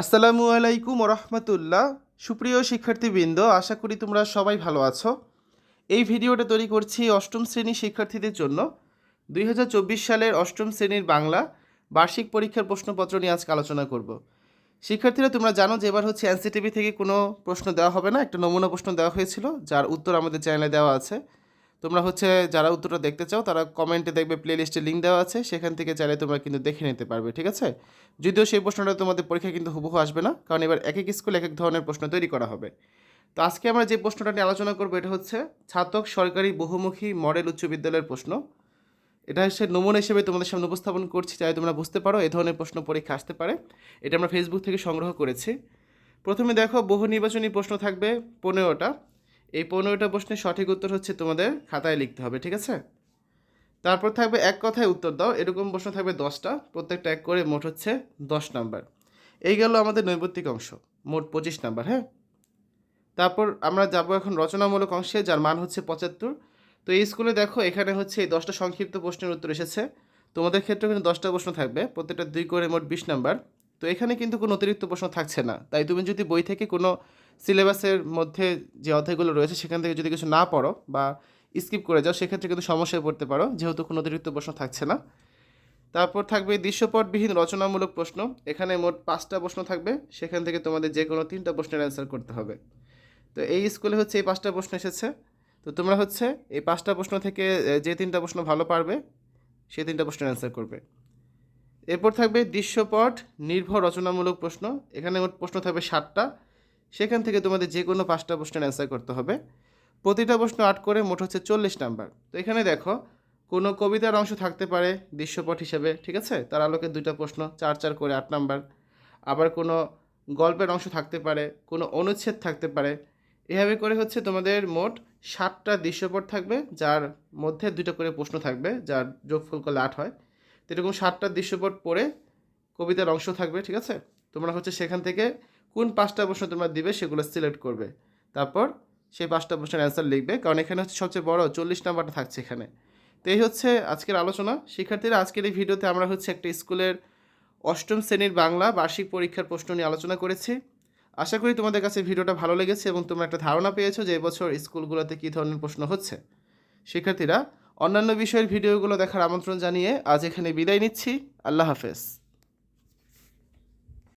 আসসালামু আলাইকুম রহমতুল্লাহ সুপ্রিয় শিক্ষার্থীবৃন্দ, আশা করি তোমরা সবাই ভালো আছো। এই ভিডিওটা তৈরি করছি অষ্টম শ্রেণির শিক্ষার্থীদের জন্য। দুই হাজার চব্বিশ সালের অষ্টম শ্রেণির বাংলা বার্ষিক পরীক্ষার প্রশ্নপত্র নিয়ে আজকে আলোচনা করব। শিক্ষার্থীরা, তোমরা জানো যে এবার হচ্ছে এনসিটিভি থেকে কোনো প্রশ্ন দেওয়া হবে না। একটা নমুনা প্রশ্ন দেওয়া হয়েছিল, যার উত্তর আমাদের চ্যানেলে দেওয়া আছে। তোমরা হচ্ছে যারা উত্তরটা দেখতে চাও, তারা কমেন্টে দেখবে প্লে লিস্টে লিঙ্ক দেওয়া আছে, সেখান থেকে চাইলে তোমরা কিন্তু দেখে নিতে পারবে, ঠিক আছে? যদিও সেই প্রশ্নটা তোমাদের পরীক্ষায় কিন্তু হুবহু আসবে না, কারণ এবার এক এক স্কুলে এক এক ধরনের প্রশ্ন তৈরি করা হবে। তো আজকে আমরা যে প্রশ্নটা নিয়ে আলোচনা করব, এটা হচ্ছে ছাতক সরকারি বহুমুখী মডেল উচ্চ বিদ্যালয়ের প্রশ্ন। এটা হচ্ছে নমুনা হিসেবে তোমাদের সামনে উপস্থাপন করছি যাতে তোমরা বুঝতে পারো, এ ধরনের প্রশ্ন পরীক্ষা আসতে পারে। এটা আমরা ফেসবুক থেকে সংগ্রহ করেছি। প্রথমে দেখো, বহু নির্বাচনী প্রশ্ন থাকবে, পনেরোটা। এই পনেরোটা প্রশ্নের সঠিক উত্তর হচ্ছে তোমাদের খাতায় লিখতে হবে, ঠিক আছে? তারপর থাকবে এক কথায় উত্তর দাও, এরকম প্রশ্ন থাকবে দশটা, প্রত্যেকটা এক করে মোট হচ্ছে দশ নাম্বার। এই গেল আমাদের নৈবত্তিক অংশ, মোট পঁচিশ নাম্বার হ্যাঁ? তারপর আমরা যাব এখন রচনামূলক অংশে, যার মান হচ্ছে পঁচাত্তর। তো এই স্কুলে দেখো, এখানে হচ্ছে এই দশটা সংক্ষিপ্ত প্রশ্নের উত্তর এসেছে। তোমাদের ক্ষেত্রে কিন্তু দশটা প্রশ্ন থাকবে, প্রত্যেকটা দুই করে মোট বিশ নাম্বার। তো এখানে কিন্তু কোনো অতিরিক্ত প্রশ্ন থাকছে না। তাই তুমি যদি বই থেকে কোনো সিলেবাসের মধ্যে যে অধ্যায়গুলো রয়েছে, সেখান থেকে যদি কিছু না পড়ো বা স্কিপ করে যাও, সেক্ষেত্রে কিন্তু সমস্যায় পড়তে পারো। যেহেতু কোনো অতিরিক্ত প্রশ্ন থাকছে না। তারপর থাকবে দৃশ্যপটবিহীন রচনামূলক প্রশ্ন। এখানে মোট পাঁচটা প্রশ্ন থাকবে। সেখান থেকে তোমাদের যে কোনো তিনটা প্রশ্নের অ্যান্সার করতে হবে। তো এই স্কুলে হচ্ছে এই পাঁচটা প্রশ্ন এসেছে। তো তোমরা হচ্ছে এই পাঁচটা প্রশ্ন থেকে যে তিনটা প্রশ্ন ভালো পারবে সেই তিনটা প্রশ্নের অ্যান্সার করবে। এরপর থাকবে দৃশ্যপট নির্ভর রচনামূলক প্রশ্ন। এখানে মোট প্রশ্ন থাকবে সাতটা। সেখান থেকে তোমাদের যে কোনো পাঁচটা প্রশ্নের অ্যান্সার করতে হবে। প্রতিটা প্রশ্ন আট করে মোট হচ্ছে চল্লিশ নাম্বার। তো এখানে দেখো, কোনো কবিতার অংশ থাকতে পারে দৃশ্যপট হিসেবে, ঠিক আছে? তার আলোকে দুইটা প্রশ্ন, চার চার করে আট নাম্বার। আবার কোনো গল্পের অংশ থাকতে পারে, কোনো অনুচ্ছেদ থাকতে পারে। এভাবে করে হচ্ছে তোমাদের মোট সাতটা দৃশ্যপট থাকবে, যার মধ্যে দুটো করে প্রশ্ন থাকবে, যার যোগফল করলে আট হয়। তো এরকম ষাটটা দৃশ্যপট পড়ে কবিতার অংশ থাকবে, ঠিক আছে? তোমরা হচ্ছে সেখান থেকে কোন পাঁচটা প্রশ্ন তোমরা দিবে সেগুলো সিলেক্ট করবে। তারপর সেই পাঁচটা প্রশ্নের অ্যান্সার লিখবে, কারণ এখানে হচ্ছে সবচেয়ে বড় চল্লিশ নাম্বারটা থাকছে এখানে। তো এই হচ্ছে আজকের আলোচনা। শিক্ষার্থীরা, আজকের এই ভিডিওতে আমরা হচ্ছে একটা স্কুলের অষ্টম শ্রেণির বাংলা বার্ষিক পরীক্ষার প্রশ্ন নিয়ে আলোচনা করেছি। আশা করি তোমাদের কাছে ভিডিওটা ভালো লেগেছে এবং তোমরা একটা ধারণা পেয়েছ যে এবছর স্কুলগুলোতে কী ধরনের প্রশ্ন হচ্ছে। শিক্ষার্থীরা, অন্যান্য বিষয়ের ভিডিওগুলো দেখার আমন্ত্রণ জানিয়ে আজ এখানে বিদায় নিচ্ছি। আল্লাহ হাফেজ।